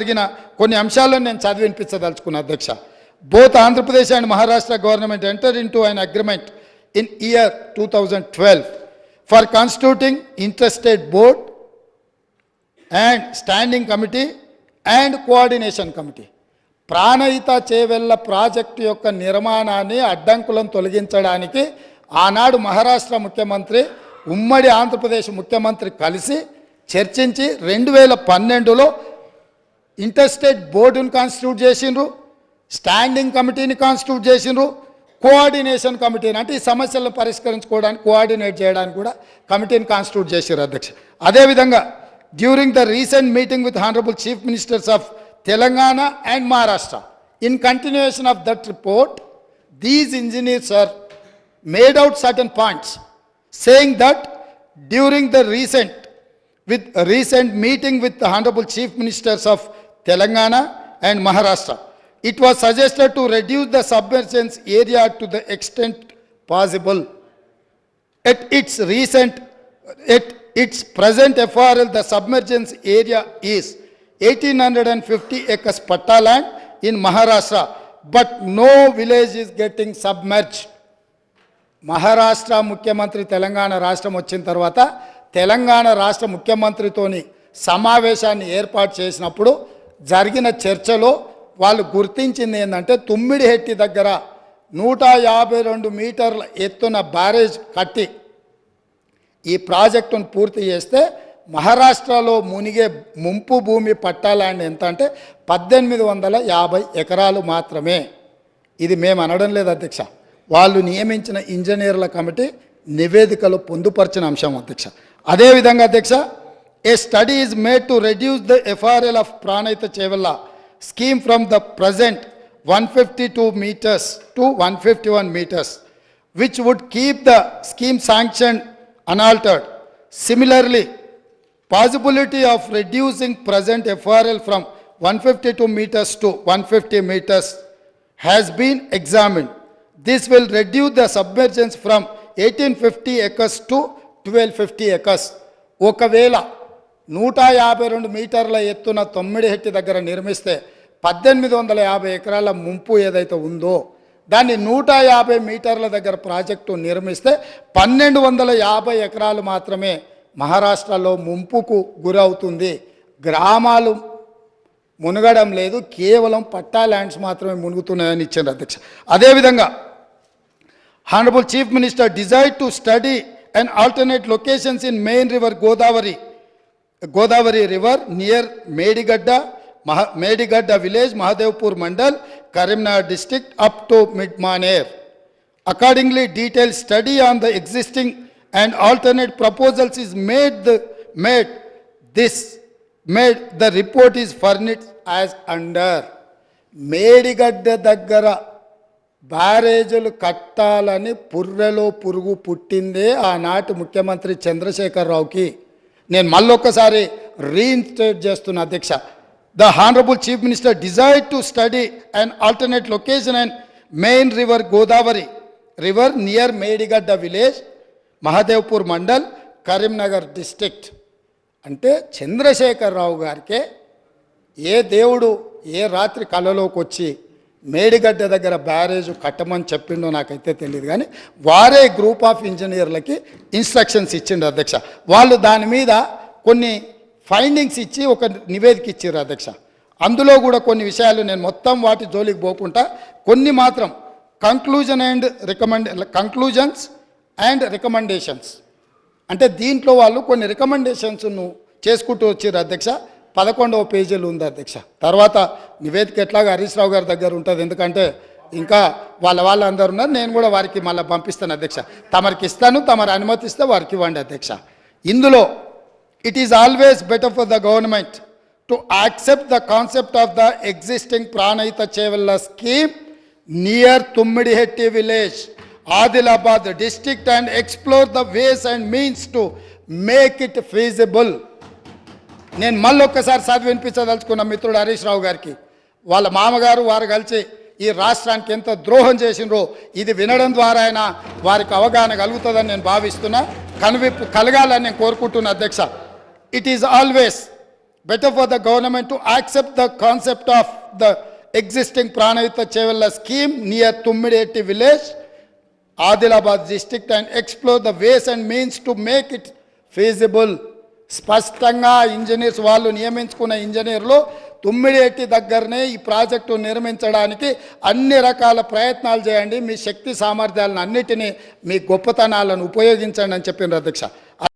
జరిగిన కొన్ని అంశాలను నేను చదివి వినిపించదలుచుకున్న అధ్యక్ష. Both Andhra Pradesh and Maharashtra government enter in to an agreement in year two thousand twelve for constituting interested board and standing committee and coordination committee Pranahita Chevella project యొక్క నిర్మాణాన్ని అడ్డంకులను తొలగించడానికి ఆనాడు మహారాష్ట్ర ముఖ్యమంత్రి ఉమ్మడి ఆంధ్రప్రదేశ్ ముఖ్యమంత్రి కలిసి చర్చించి రెండు వేల పన్నెండులో ఇంటర్స్టేట్ బోర్డును కాన్స్టిట్యూట్ చేసిండ్రు స్టాండింగ్ కమిటీని కాన్స్టిట్యూట్ చేసిండ్రు కోఆర్డినేషన్ కమిటీని అంటే ఈ సమస్యలను పరిష్కరించుకోవడానికి కోఆర్డినేట్ చేయడానికి కూడా కమిటీని కాన్స్టిట్యూట్ చేశారు అధ్యక్ష. అదేవిధంగా during the recent meeting with honourable chief ministers of Telangana and Maharashtra in continuation of that report these engineers are made out certain points saying that during the recent with recent meeting with the honorable chief ministers of telangana and maharashtra it was suggested to reduce the submergence area to the extent possible at its recent at its present FRL the submergence area is 1850 acres patta land in maharashtra but no village is getting submerged Maharashtra ముఖ్యమంత్రి తెలంగాణ రాష్ట్రం వచ్చిన తర్వాత తెలంగాణ రాష్ట్ర ముఖ్యమంత్రితోని సమావేశాన్ని ఏర్పాటు చేసినప్పుడు జరిగిన చర్చలో వాళ్ళు గుర్తించింది ఏంటంటే తుమ్మిడిహెట్టి దగ్గర నూట యాభై రెండు మీటర్ల ఎత్తున బ్యారేజ్ కట్టి ఈ ప్రాజెక్టును పూర్తి చేస్తే మహారాష్ట్రలో మునిగే ముంపు భూమి పట్టాలండి ఎంత అంటే పద్దెనిమిది వందల యాభై ఎకరాలు మాత్రమే. ఇది మేము అనడం లేదు అధ్యక్ష. వాళ్ళు నియమించిన ఇంజనీర్ల కమిటీ నివేదికలు పొందుపరిచిన అంశం అధ్యక్ష. అదేవిధంగా అధ్యక్ష A study is made to reduce the FRL of Pranahita Chevella scheme from the present one fifty two metres to one fifty one metres which would keep the scheme sanction unaltered. Similarly, possibility of reducing present FRL from 152 meters to 150 meters has been examined. This will reduce the submergence from 1850 acres to 1250 acres. ఒకవేళ నూట యాభై రెండు మీటర్ల ఎత్తున తొమ్మిడి హెట్టి దగ్గర నిర్మిస్తే పద్దెనిమిది వందల యాభై ఎకరాల ముంపు ఏదైతే ఉందో దాన్ని నూట యాభై మీటర్ల దగ్గర ప్రాజెక్టు నిర్మిస్తే పన్నెండు వందల యాభై ఎకరాలు మాత్రమే మహారాష్ట్రలో ముంపుకు గురవుతుంది. గ్రామాలు మునగడం లేదు కేవలం పట్టా ల్యాండ్స్ మాత్రమే మునుగుతున్నాయని ఇచ్చారు అధ్యక్ష. అదేవిధంగా honourable chief minister desire to study and alternate locations in main river Godavari Godavari river near Medigadda Maha Medigadda village Mahadevpur mandal Karimnagar district up to mid Maner accordingly detail study on the existing and alternate proposals is made the made this made the report is furnished as under Medigadda దగ్గర బ్యారేజీలు కట్టాలని పుర్రెలో పురుగు పుట్టిందే ఆనాటి ముఖ్యమంత్రి చంద్రశేఖరరావుకి. నేను మళ్ళొక్కసారి reinstate చేస్తున్న అధ్యక్ష. The honourable chief minister desire to study and alternate location and main river Godavari river near Medigadda village Mahadevpur mandal Karimnagar district. అంటే చంద్రశేఖరరావు గారికే ఏ దేవుడు ఏ రాత్రి కళలోకి వచ్చి మేడిగడ్డ దగ్గర బ్యారేజ్ కట్టమని చెప్పిండో నాకైతే తెలియదు కానీ వారే గ్రూప్ ఆఫ్ ఇంజనీర్లకి ఇన్స్ట్రక్షన్స్ ఇచ్చిండు అధ్యక్ష. వాళ్ళు దాని మీద కొన్ని ఫైండింగ్స్ ఇచ్చి ఒక నివేదిక ఇచ్చారు అధ్యక్ష. అందులో కూడా కొన్ని విషయాలు నేను మొత్తం వాటి జోలికి పోకుండా కొన్ని మాత్రం conclusion and recommend conclusions and recommendations అంటే దీంట్లో వాళ్ళు కొన్ని రికమెండేషన్స్ను చేసుకుంటూ వచ్చారు అధ్యక్ష. పదకొండవ పేజీలు ఉంది అధ్యక్ష. తర్వాత నివేదిక ఎట్లాగా హరీష్ రావు గారి దగ్గర ఉంటుంది. ఎందుకంటే ఇంకా వాళ్ళ వాళ్ళందరూ ఉన్నారు. నేను కూడా వారికి మళ్ళీ పంపిస్తాను అధ్యక్ష. తమరికి ఇస్తాను తమరు అనుమతిస్తే వారికి ఇవ్వండి అధ్యక్ష. ఇందులో it is always better for the government to accept the concept of the existing Pranahita Chevella scheme near Tummidihatti village Adilabad district and explore the ways and means to make it feasible నేను మళ్ళీ ఒక్కసారి సభ వినిపించదలుచుకున్న మిత్రుడు హరీష్ రావు గారికి వాళ్ళ మామగారు వారు కలిసి ఈ రాష్ట్రానికి ఎంతో ద్రోహం చేసినరో ఇది వినడం ద్వారా అయినా వారికి అవగాహన కలుగుతుందని నేను భావిస్తున్నా. కనువిప్పు కలగాలని నేను కోరుకుంటున్నా అధ్యక్ష. It is always better for the government to accept the concept of the existing Pranahita Chevella scheme near Tummidihatti village Adilabad district and explore the ways and means to make it feasible స్పష్టంగా engineers వాళ్ళు నియమించుకున్న ఇంజనీర్లు తుమ్మిడేటి దగ్గరనే ఈ project నిర్మించడానికి అన్ని రకాల ప్రయత్నాలు చేయండి. మీ శక్తి సామర్థ్యాలను అన్నిటినీ మీ గొప్పతనాలను ఉపయోగించండి అని చెప్పిండ్రు అధ్యక్ష.